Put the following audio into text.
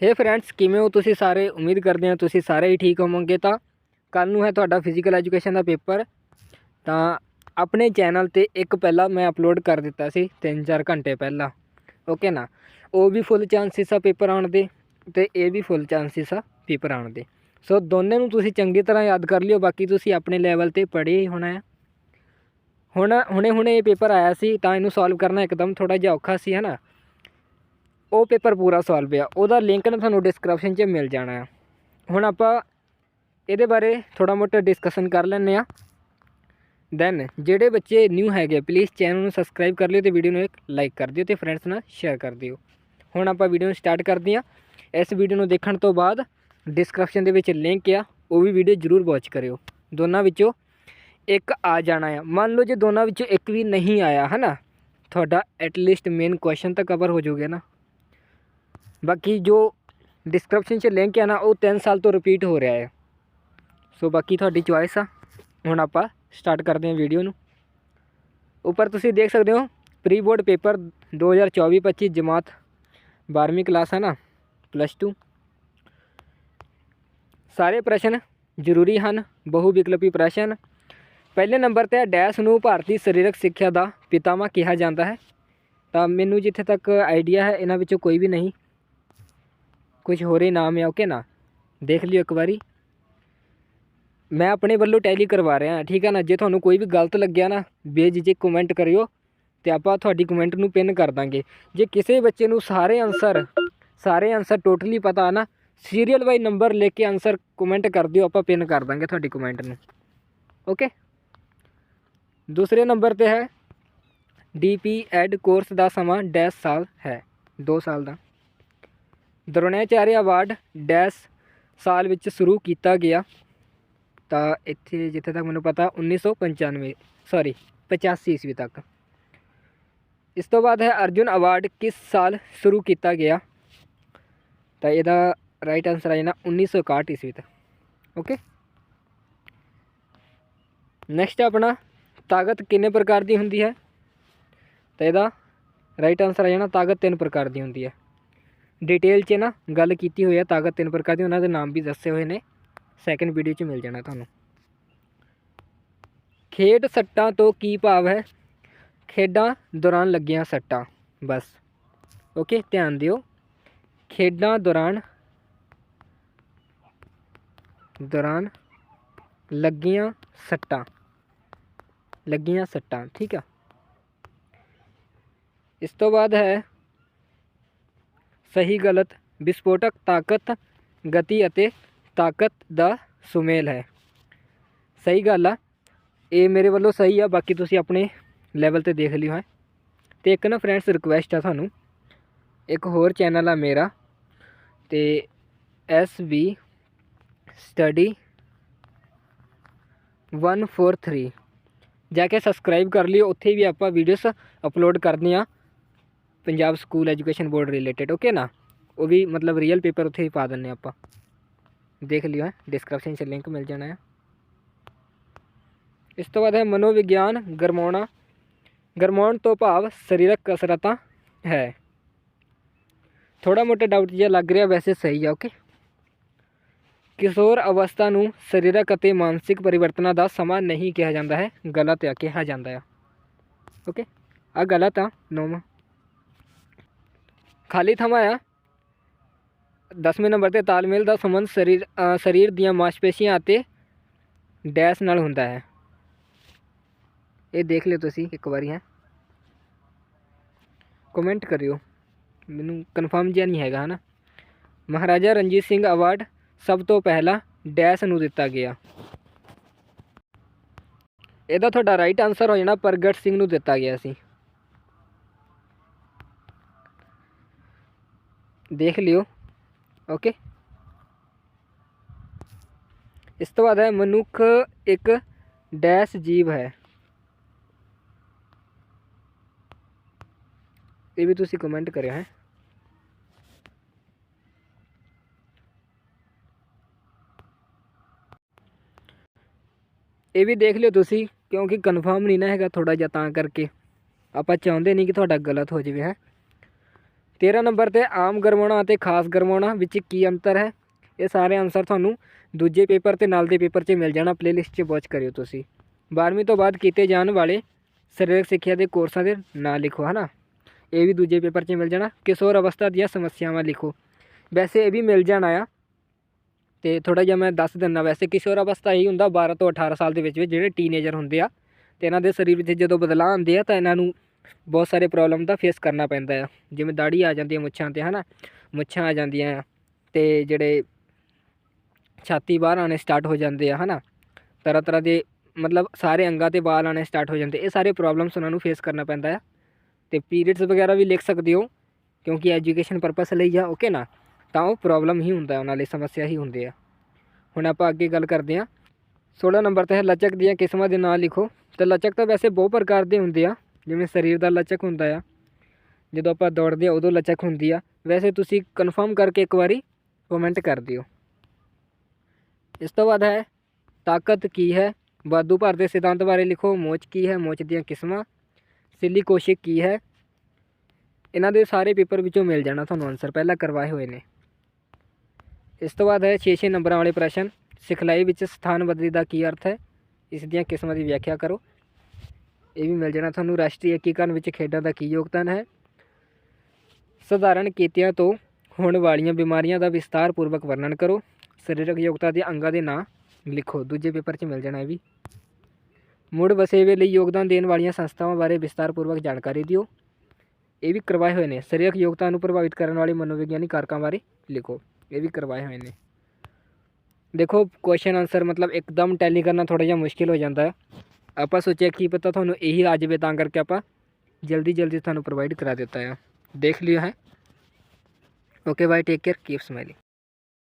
ਹੇ friends ਕਿਵੇਂ ਹੋ ਤੁਸੀਂ ਸਾਰੇ? ਉਮੀਦ ਕਰਦੇ ਹਾਂ ਤੁਸੀਂ ਸਾਰੇ ਹੀ ਠੀਕ ਹੋਵੋਗੇ। ਤਾਂ ਕੱਲ ਨੂੰ ਹੈ ਤੁਹਾਡਾ ਫਿਜ਼ੀਕਲ ਐਜੂਕੇਸ਼ਨ ਦਾ ਪੇਪਰ ਤਾਂ ਆਪਣੇ ਚੈਨਲ ਤੇ ਇੱਕ ਪਹਿਲਾਂ ਮੈਂ ਅਪਲੋਡ ਕਰ ਦਿੱਤਾ ਸੀ 3-4 ਘੰਟੇ ਪਹਿਲਾਂ। ਓਕੇ ਨਾ? ਉਹ ਵੀ ਫੁੱਲ ਚਾਂਸਿਸ ਆ ਪੇਪਰ ਆਉਣ ਦੇ ਤੇ ਇਹ ਵੀ ਫੁੱਲ ਚਾਂਸਿਸ ਆ ਪੇਪਰ ਆਉਣ ਦੇ। ਸੋ ਦੋਨੇ ਨੂੰ ਤੁਸੀਂ ਚੰਗੀ ਤਰ੍ਹਾਂ ਯਾਦ ਕਰ ਲਿਓ, ਬਾਕੀ ਤੁਸੀਂ ਆਪਣੇ ਲੈਵਲ ਤੇ ਪੜ੍ਹੇ ਹੀ ਹੋਣਾ ਹੈ। ਹੁਣ ਹੁਣੇ ਹੁਣੇ ਇਹ ਪੇਪਰ ਆਇਆ ਸੀ, ਤਾਂ ਇਹਨੂੰ ਸੋਲਵ ਕਰਨਾ ਇੱਕਦਮ ਥੋੜਾ ਜਿਹਾ ਔਖਾ ਸੀ, ਹੈ ਨਾ? ਉਹ ਪੇਪਰ ਪੂਰਾ ਸੋਲਵ ਆ। ਉਹਦਾ ਲਿੰਕ ਨਾ ਤੁਹਾਨੂੰ ਡਿਸਕ੍ਰਿਪਸ਼ਨ 'ਚ ਮਿਲ ਜਾਣਾ ਆ। ਹੁਣ ਆਪਾਂ ਇਹਦੇ ਬਾਰੇ ਥੋੜਾ ਮੋਟਾ ਡਿਸਕਸ਼ਨ ਕਰ ਲੈਂਦੇ ਆ ਦੈਨ ਜਿਹੜੇ ਬੱਚੇ ਨਿਊ ਹੈਗੇ ਪਲੀਜ਼ ਚੈਨਲ ਨੂੰ ਸਬਸਕ੍ਰਾਈਬ ਕਰ ਲਿਓ ਤੇ ਵੀਡੀਓ ਨੂੰ ਇੱਕ ਲਾਈਕ ਕਰ ਦਿਓ ਤੇ ਫਰੈਂਡਸ ਨਾਲ ਸ਼ੇਅਰ ਕਰ ਦਿਓ। ਹੁਣ ਆਪਾਂ ਵੀਡੀਓ ਨੂੰ ਸਟਾਰਟ ਕਰਦੇ ਹਾਂ। ਇਸ ਵੀਡੀਓ ਨੂੰ ਦੇਖਣ ਤੋਂ ਬਾਅਦ ਡਿਸਕ੍ਰਿਪਸ਼ਨ ਦੇ ਵਿੱਚ ਲਿੰਕ ਆ, ਉਹ ਵੀ ਵੀਡੀਓ ਜ਼ਰੂਰ ਵਾਚ ਕਰਿਓ। ਦੋਨਾਂ ਵਿੱਚੋਂ ਇੱਕ ਆ ਜਾਣਾ ਆ। ਮੰਨ ਲਓ ਜੇ ਦੋਨਾਂ ਵਿੱਚੋਂ ਇੱਕ ਵੀ ਨਹੀਂ ਆਇਆ ਹੈ ਨਾ ਤੁਹਾਡਾ ਐਟਲੀਸਟ ਮੇਨ ਕੁਐਸਚਨ ਤਾਂ ਕਵਰ ਹੋ ਜਾਊਗਾ ਨਾ। ਬਾਕੀ ਜੋ ਡਿਸਕ੍ਰਿਪਸ਼ਨ 'ਚ ਲਿੰਕ ਹੈ ਨਾ, ਉਹ 3 ਸਾਲ ਤੋਂ ਰਿਪੀਟ ਹੋ ਰਿਹਾ ਹੈ। ਸੋ ਬਾਕੀ ਤੁਹਾਡੀ ਚੁਆਇਸ ਆ। ਹੁਣ ਆਪਾਂ ਸਟਾਰਟ ਕਰਦੇ ਹਾਂ ਵੀਡੀਓ ਨੂੰ। ਉੱਪਰ ਤੁਸੀਂ ਦੇਖ ਸਕਦੇ ਹੋ ਪ੍ਰੀ ਬੋਰਡ ਪੇਪਰ 2024-25 ਜਮਾਤ 12ਵੀਂ ਕਲਾਸ ਹੈ ਨਾ ਪਲੱਸ 2 ਸਾਰੇ ਪ੍ਰਸ਼ਨ ਜ਼ਰੂਰੀ ਹਨ, ਬਹੁ ਵਿਕਲਪੀ ਪ੍ਰਸ਼ਨ। ਪਹਿਲੇ ਨੰਬਰ ਤੇ ਹੈ ਡੈਸ਼ ਨੂੰ ਭਾਰਤੀ ਸਰੀਰਕ ਸਿੱਖਿਆ ਦਾ ਪਿਤਾਮਾ ਕਿਹਾ ਜਾਂਦਾ ਹੈ। ਤਾਂ ਮੈਨੂੰ ਜਿੱਥੇ ਤੱਕ ਆਈਡੀਆ ਹੈ, ਇਹਨਾਂ ਵਿੱਚੋਂ ਕੋਈ ਵੀ ਨਹੀਂ। ਕੁਝ ਹੋਰ ਹੀ ਨਾਮ ਹੈ ਓਕੇ ਨਾ? ਦੇਖ ਲਿਓ ਇੱਕ ਵਾਰੀ। ਮੈਂ ਆਪਣੇ ਵੱਲੋਂ ਟੈਲੀ ਕਰਵਾ ਰਿਹਾ, ਠੀਕ ਹੈ ਨਾ? ਜੇ ਤੁਹਾਨੂੰ ਕੋਈ ਵੀ ਗਲਤ ਲੱਗਿਆ ਨਾ, ਬੇਝਿਜਕ ਕਮੈਂਟ ਕਰਿਓ ਤੇ ਆਪਾਂ ਤੁਹਾਡੀ ਕਮੈਂਟ ਨੂੰ ਪਿੰਨ ਕਰ ਦਾਂਗੇ। ਜੇ ਕਿਸੇ ਬੱਚੇ ਨੂੰ ਸਾਰੇ ਆਨਸਰ ਸਾਰੇ ਆਨਸਰ ਟੋਟਲੀ ਪਤਾ ਨਾ ਸੀਰੀਅਲ ਵਾਈ ਨੰਬਰ ਲੈ ਕੇ ਆਨਸਰ ਕਮੈਂਟ ਕਰ ਦਿਓ, ਆਪਾਂ ਪਿੰਨ ਕਰ ਦਾਂਗੇ ਤੁਹਾਡੀ ਕਮੈਂਟ ਨੂੰ। ਓਕੇ? ਦੂਸਰੇ ਨੰਬਰ ਤੇ ਹੈ। ਡੀਪੀ ਐਡ ਕੋਰਸ ਦਾ ਸਮਾਂ ਡੈਸ਼ ਸਾਲ ਹੈ 2 ਸਾਲ ਦਾ। ਦਰੋਣਾਚਾਰਿਆ ਅਵਾਰਡ ਡੈਸ਼ ਸਾਲ ਵਿੱਚ ਸ਼ੁਰੂ ਕੀਤਾ ਗਿਆ। ਤਾਂ ਇੱਥੇ ਜਿੱਥੇ ਤੱਕ ਮੈਨੂੰ ਪਤਾ 1995 ਸੌਰੀ 85 ਈਸਵੀ ਤੱਕ। ਇਸ ਤੋਂ ਬਾਅਦ ਹੈ ਅਰਜੁਨ ਅਵਾਰਡ, ਕਿਸ ਸਾਲ ਸ਼ੁਰੂ ਕੀਤਾ ਗਿਆ? ਤਾਂ ਇਹਦਾ ਰਾਈਟ ਆਨਸਰ ਆ ਜਾਣਾ 1961 ਈਸਵੀ ਤੱਕ। ਓਕੇ ਨੈਕਸਟ ਆਪਣਾ, ਤਾਕਤ ਕਿੰਨੇ ਪ੍ਰਕਾਰ ਦੀ ਹੁੰਦੀ ਹੈ? ਤਾਂ ਇਹਦਾ ਰਾਈਟ ਆਨਸਰ ਆ ਜਾਣਾ ਤਾਕਤ ਤਿੰਨ ਪ੍ਰਕਾਰ ਦੀ ਹੁੰਦੀ ਹੈ। ਡਿਟੇਲ 'ਚ ਨਾ ਗੱਲ ਕੀਤੀ ਹੋਈ ਹੈ ਤਾਕਤ ਤਿੰਨ ਪ੍ਰਕਾਰ ਦੀ, ਉਹਨਾਂ ਦੇ ਨਾਮ ਵੀ ਦੱਸੇ ਹੋਏ ਨੇ। ਸੈਕੰਡ ਵੀਡੀਓ 'ਚ ਮਿਲ ਜਾਣਾ ਤੁਹਾਨੂੰ। ਖੇਡ ਸੱਟਾਂ ਤੋਂ ਕੀ ਭਾਵ ਹੈ? ਖੇਡਾਂ ਦੌਰਾਨ ਲੱਗੀਆਂ ਸੱਟਾਂ, ਬਸ। ਓਕੇ ਧਿਆਨ ਦਿਓ। ਖੇਡਾਂ ਦੌਰਾਨ ਦੌਰਾਨ ਲੱਗੀਆਂ ਸੱਟਾਂ। ਲੱਗੀਆਂ ਸੱਟਾਂ, ਠੀਕ ਆ। ਇਸ ਤੋਂ ਬਾਅਦ ਹੈ ਸਹੀ ਗਲਤ, ਵਿਸਫੋਟਕ ਤਾਕਤ, ਗਤੀ ਅਤੇ ਤਾਕਤ ਦਾ ਸੁਮੇਲ ਹੈ। ਸਹੀ ਗੱਲ ਆ। ਇਹ ਮੇਰੇ ਵੱਲੋਂ ਸਹੀ ਆ, ਬਾਕੀ ਤੁਸੀਂ ਆਪਣੇ ਲੈਵਲ ਤੇ ਦੇਖ ਲਿਓ ਹੈ। ਤੇ ਇੱਕ ਨਾ ਫਰੈਂਡਸ ਰਿਕੁਐਸਟ ਆ ਤੁਹਾਨੂੰ। ਇੱਕ ਹੋਰ ਚੈਨਲ ਆ ਮੇਰਾ, ਤੇ ਐਸ ਬੀ ਸਟੱਡੀ 143 ਜਾ ਕੇ ਸਬਸਕ੍ਰਾਈਬ ਕਰ ਲਿਓ, ਉੱਥੇ ਵੀ ਆਪਾਂ ਵੀਡੀਓਸ ਅਪਲੋਡ ਕਰਦੇ ਆ। Punjab school education board related okay ਨਾ? ਉਹ ਵੀ ਮਤਲਬ ਰੀਅਲ ਪੇਪਰ ਉੱਥੇ ਹੀ ਪਾ ਦਿੰਨੇ ਆਪਾਂ। ਦੇਖ ਲਿਓ ਡਿਸਕ੍ਰਿਪਸ਼ਨ 'ਚ ਲਿੰਕ ਮਿਲ ਜਾਣਾ ਹੈ ਇਸ ਤੋਂ ਬਾਅਦ ਹੈ ਮਨੋਵਿਗਿਆਨ, ਗਰਮਾਉਣਾ। ਗਰਮਾਉਣ ਤੋਂ ਭਾਵ ਸਰੀਰਕ ਕਸਰਤਾਂ ਹੈ। ਥੋੜਾ ਮੋਟਾ ਡਾਊਟ ਜਿਹਾ ਲੱਗ ਰਿਹਾ, ਵੈਸੇ ਸਹੀ ਆ ਓਕੇ ਕਿਸ਼ੋਰ ਅਵਸਥਾ ਨੂੰ ਸਰੀਰਕ ਅਤੇ ਮਾਨਸਿਕ ਪਰਿਵਰਤਨਾਂ ਦਾ ਸਮਾਂ ਨਹੀਂ ਕਿਹਾ ਜਾਂਦਾ ਹੈ, ਗਲਤ ਆ, ਕਿਹਾ ਜਾਂਦਾ ਆ। ਓਕੇ ਆ ਗਲਤ ਆ, ਨੌਵਾਂ। ਖਾਲੀ ਥਾਂ ਆ। 10ਵੇਂ ਨੰਬਰ ਤੇ ਤਾਲਮੇਲ ਦਾ ਸੰਬੰਧ ਸਰੀਰ ਸਰੀਰ ਦੀਆਂ ਮਾਸਪੇਸ਼ੀਆਂ ਅਤੇ ਡੈਸ਼ ਨਾਲ ਹੁੰਦਾ ਹੈ। ਇਹ ਦੇਖ ਲਿਓ ਤੁਸੀਂ ਇੱਕ ਵਾਰੀ ਹੈ। ਕਮੈਂਟ ਕਰਿਓ। ਮੈਨੂੰ ਕਨਫਰਮ ਜਿਹਾ ਨਹੀਂ ਹੈਗਾ, ਹਨਾ। ਮਹਾਰਾਜਾ ਰਣਜੀਤ ਸਿੰਘ ਅਵਾਰਡ ਸਭ ਤੋਂ ਪਹਿਲਾਂ ਡੈਸ਼ ਨੂੰ ਦਿੱਤਾ ਗਿਆ। ਇਹਦਾ ਤੁਹਾਡਾ ਰਾਈਟ ਆਨਸਰ ਹੋ ਜਾਣਾ ਪ੍ਰਗਟ ਸਿੰਘ ਨੂੰ ਦਿੱਤਾ ਗਿਆ ਸੀ। ਦੇਖ ਲਿਓ ਓਕੇ ਇਸ ਤੋਂ ਬਾਅਦ ਹੈ ਮਨੁੱਖ ਇੱਕ ਡੈਸ਼ ਜੀਵ ਹੈ ਇਹ ਵੀ ਤੁਸੀਂ ਕਮੈਂਟ ਕਰਿਆ ਹੈ ਇਹ ਵੀ ਦੇਖ ਲਿਓ ਤੁਸੀਂ ਕਿਉਂਕਿ ਕਨਫਰਮ ਨਹੀਂ ਨਾ ਹੈਗਾ ਥੋੜਾ ਜਿਹਾ ਤਾਂ ਕਰਕੇ ਆਪਾਂ ਚਾਹੁੰਦੇ ਨਹੀਂ ਕਿ ਤੁਹਾਡਾ ਗਲਤ ਹੋ ਜਾਵੇ ਹੈ 13 ਨੰਬਰ ਤੇ ਆਮ ਗਰਮਾਉਣਾ ਅਤੇ ਖਾਸ ਗਰਮਾਉਣਾ ਵਿੱਚ ਕੀ ਅੰਤਰ ਹੈ? ਇਹ ਸਾਰੇ ਆਨਸਰ ਤੁਹਾਨੂੰ ਦੂਜੇ ਪੇਪਰ ਤੇ ਨਾਲ ਦੇ ਪੇਪਰ 'ਚ ਮਿਲ ਜਾਣਾ। ਪਲੇਲਿਸਟ 'ਚ ਵਾਚ ਕਰਿਓ ਤੁਸੀਂ। 12ਵੀਂ ਤੋਂ ਬਾਅਦ ਕੀਤੇ ਜਾਣ ਵਾਲੇ ਸਰੀਰਕ ਸਿੱਖਿਆ ਦੇ ਕੋਰਸਾਂ ਦੇ ਨਾਂ ਲਿਖੋ, ਹਨਾ? ਇਹ ਵੀ ਦੂਜੇ ਪੇਪਰ 'ਚ ਮਿਲ ਜਾਣਾ। ਕਿਸ਼ੋਰ ਅਵਸਥਾ ਦੀਆਂ ਸਮੱਸਿਆਵਾਂ ਲਿਖੋ। ਵੈਸੇ ਇਹ ਵੀ ਮਿਲ ਜਾਣਾ ਆ। ਤੇ ਥੋੜਾ ਜਿਹਾ ਮੈਂ ਦੱਸ ਦਿੰਦਾ, ਵੈਸੇ ਕਿਸ਼ੋਰ ਅਵਸਥਾ ਹੀ ਹੁੰਦਾ 12 ਤੋਂ 18 ਸਾਲ ਦੇ ਵਿੱਚ ਵਿੱਚ ਜਿਹੜੇ ਟੀਨੇਜਰ ਹੁੰਦੇ ਆ। ਤੇ ਇਹਨਾਂ ਦੇ ਸਰੀਰ ਵਿੱਚ ਜਦੋਂ ਬਦਲਾਅ ਆਉਂਦੇ ਆ ਤਾਂ ਇਹਨਾਂ ਨੂੰ ਬਹੁਤ ਸਾਰੇ ਪ੍ਰੋਬਲਮ ਦਾ ਫੇਸ ਕਰਨਾ ਪੈਂਦਾ ਆ। ਜਿਵੇਂ ਦਾੜੀ ਆ ਜਾਂਦੀ ਹੈ ਮੁੱਛਾਂ ਤੇ, ਹਨਾ? ਮੁੱਛਾਂ ਆ ਜਾਂਦੀਆਂ ਆ ਤੇ ਜਿਹੜੇ ਛਾਤੀ ਬਾਹਰ ਆਣੇ ਸਟਾਰਟ ਹੋ ਜਾਂਦੇ ਆ, ਹਨਾ? ਤਰ੍ਹਾਂ ਤਰ੍ਹਾਂ ਦੇ ਮਤਲਬ ਸਾਰੇ ਅੰਗਾਂ ਤੇ ਵਾਲ ਆਣੇ ਸਟਾਰਟ ਹੋ ਜਾਂਦੇ। ਇਹ ਸਾਰੇ ਪ੍ਰੋਬਲਮਸ ਉਹਨਾਂ ਨੂੰ ਫੇਸ ਕਰਨਾ ਪੈਂਦਾ ਆ। ਤੇ ਪੀਰੀਅਡਸ ਵਗੈਰਾ ਵੀ ਲਿਖ ਸਕਦੇ ਹੋ, ਕਿਉਂਕਿ ਐਜੂਕੇਸ਼ਨ ਪਰਪਸ ਲਈ ਆ ਓਕੇ ਨਾ? ਤਾਂ ਉਹ ਪ੍ਰੋਬਲਮ ਹੀ ਹੁੰਦਾ, ਉਹਨਾਂ ਲਈ ਸਮੱਸਿਆ ਹੀ ਹੁੰਦੀ ਆ। ਹੁਣ ਆਪਾਂ ਅੱਗੇ ਗੱਲ ਕਰਦੇ ਹਾਂ 16 ਨੰਬਰ ਤੇ ਹੈ, ਲਚਕ ਦੀਆਂ ਕਿਸਮਾਂ ਦੇ ਨਾਂ ਲਿਖੋ। ਤੇ ਲਚਕ ਤਾਂ ਵੈਸੇ ਬਹੁਤ ਪ੍ਰਕਾਰ ਦੇ ਹੁੰਦੇ ਆ। ਜਿਵੇਂ ਸਰੀਰ ਦਾ ਲਚਕ ਹੁੰਦਾ ਆ, ਜਦੋਂ ਆਪਾਂ ਦੌੜਦੇ ਆ ਉਦੋਂ ਲਚਕ ਹੁੰਦੀ ਆ। ਵੈਸੇ ਤੁਸੀਂ ਕਨਫਰਮ ਕਰਕੇ ਇੱਕ ਵਾਰੀ ਕਮੈਂਟ ਕਰ ਦਿਓ। ਇਸ ਤੋਂ ਬਾਅਦ ਹੈ, ਤਾਕਤ ਕੀ ਹੈ? ਵਾਧੂ ਭਰ ਦੇ ਸਿਧਾਂਤ ਬਾਰੇ ਲਿਖੋ, ਮੋਚ ਕੀ ਹੈ? ਮੋਚ ਦੀਆਂ ਕਿਸਮਾਂ। ਸਿੱਲੀ ਕੋਸ਼ਿਕ ਕੀ ਹੈ? ਇਹਨਾਂ ਦੇ ਸਾਰੇ ਪੇਪਰ ਵਿੱਚੋਂ ਮਿਲ ਜਾਣਾ ਤੁਹਾਨੂੰ ਆਨਸਰ ਪਹਿਲਾਂ ਕਰਵਾਏ ਹੋਏ ਨੇ। ਇਸ ਤੋਂ ਬਾਅਦ ਹੈ 6-6 ਨੰਬਰਾਂ ਵਾਲੇ ਪ੍ਰਸ਼ਨ, ਸਿਖਲਾਈ ਵਿੱਚ ਸਥਾਨ ਬਦਲੀ ਦਾ ਕੀ ਅਰਥ ਹੈ? ਇਸ ਦੀਆਂ ਕਿਸਮਾਂ ਦੀ ਵਿਆਖਿਆ ਕਰੋ। ਇਹ ਵੀ ਮਿਲ ਜਾਣਾ ਤੁਹਾਨੂੰ ਰਾਸ਼ਟਰੀ ਏਕੀਕਰਨ ਵਿੱਚ ਖੇਡਾਂ ਦਾ ਕੀ ਯੋਗਦਾਨ ਹੈ। ਸਧਾਰਨ ਕੀਤਿਆਂ ਤੋਂ ਹੋਣ ਵਾਲੀਆਂ ਬਿਮਾਰੀਆਂ ਦਾ ਵਿਸਤਾਰ ਪੂਰਵਕ ਵਰਣਨ ਕਰੋ। ਸਰੀਰਕ ਯੋਗਤਾ ਦੇ ਅੰਗਾਂ ਦੇ ਨਾਂ ਲਿਖੋ। ਦੂਜੇ ਪੇਪਰ 'ਚ ਮਿਲ ਜਾਣਾ ਇਹ ਵੀ। ਮੁੜ ਵਸੇਵੇ ਲਈ ਯੋਗਦਾਨ ਦੇਣ ਵਾਲੀਆਂ ਸੰਸਥਾਵਾਂ ਬਾਰੇ ਵਿਸਤਾਰਪੂਰਵਕ ਜਾਣਕਾਰੀ ਦਿਓ। ਇਹ ਵੀ ਕਰਵਾਏ ਹੋਏ ਨੇ। ਸਰੀਰਕ ਯੋਗਤਾ ਨੂੰ ਪ੍ਰਭਾਵਿਤ ਕਰਨ ਵਾਲੇ ਮਨੋਵਿਗਿਆਨੀ ਕਾਰਕਾਂ ਬਾਰੇ ਲਿਖੋ। ਇਹ ਵੀ ਕਰਵਾਏ ਹੋਏ ਨੇ। ਦੇਖੋ ਕੁਐਸਚਨ ਆਨਸਰ ਮਤਲਬ ਇੱਕਦਮ ਟੈਲੀ ਕਰਨਾ ਥੋੜਾ ਜਿਹਾ ਮੁਸ਼ਕਿਲ ਹੋ ਜਾਂਦਾ ਹੈ। ਆਪਾਂ ਸੋਚਿਆ ਕੀ ਪਤਾ ਤੁਹਾਨੂੰ ਇਹੀ ਆ ਜਾਵੇ ਤਾਂ ਕਰਕੇ ਆਪਾਂ ਜਲਦੀ ਜਲਦੀ ਤੁਹਾਨੂੰ ਪ੍ਰੋਵਾਈਡ ਕਰਾ ਦਿੱਤਾ ਆ। ਦੇਖ ਲਿਓ ਹੈ। Okay bye take care keep smiling